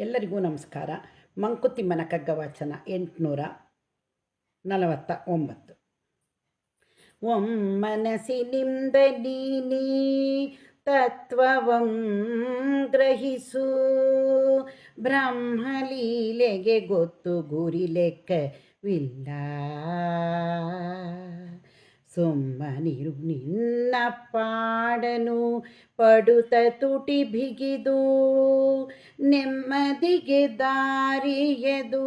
ಎಲ್ಲರಿಗೂ ನಮಸ್ಕಾರ. ಮಂಕುತಿಮ್ಮನ ಕಗ್ಗವಾಚನ ಎಂಟುನೂರ ನಲವತ್ತ ಒಂಬತ್ತು ಒಮ್ಮನಸಿನಿಂದ ನೀ ತತ್ವವಂ ಗ್ರಹಿಸು. ಬ್ರಹ್ಮಲೀಲೆಗೆ ಗೊತ್ತು ಗುರಿ ಲೆಕ್ಕವಿಲ್ಲ. ಸುಮ್ಮನಿರು ನಿನ್ನ ಪಾಡನು ಪಡುತ ತುಟಿ ಬಿಗಿದು, ನೆಮ್ಮದಿಗೆ ದಾರಿಯದು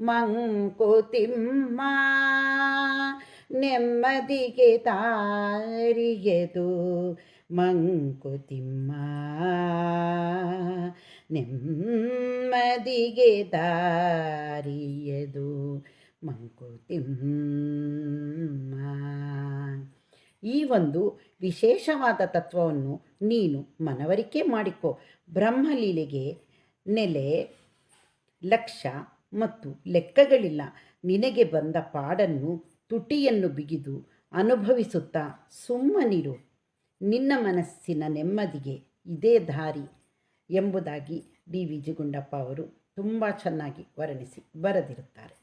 ಮಂಕುತಿಮ್ಮ ನೆಮ್ಮದಿಗೆ ದಾರಿಯದು ಮಂಕುತಿಮ್ಮ ನೆಮ್ಮದಿಗೆ ದಾರಿಯದು ಮಂಕುತಿಮ್ಮ ಈ ಒಂದು ವಿಶೇಷವಾದ ತತ್ವವನ್ನು ನೀನು ಮನವರಿಕೆ ಮಾಡಿಕೊ. ಬ್ರಹ್ಮಲೀಲೆಗೆ ನೆಲೆ ಲಕ್ಷ್ಯ ಮತ್ತು ಲೆಕ್ಕಗಳಿಲ್ಲ. ನಿನಗೆ ಬಂದ ಪಾಡನ್ನು ತುಟಿಯನ್ನು ಬಿಗಿದು ಅನುಭವಿಸುತ್ತಾ ಸುಮ್ಮನಿರು. ನಿನ್ನ ಮನಸ್ಸಿನ ನೆಮ್ಮದಿಗೆ ಇದೇ ದಾರಿ ಎಂಬುದಾಗಿ ಡಿ ವಿ ಜಿಗುಂಡಪ್ಪ ಅವರು ತುಂಬ ಚೆನ್ನಾಗಿ ವರ್ಣಿಸಿ ಬರೆದಿರುತ್ತಾರೆ.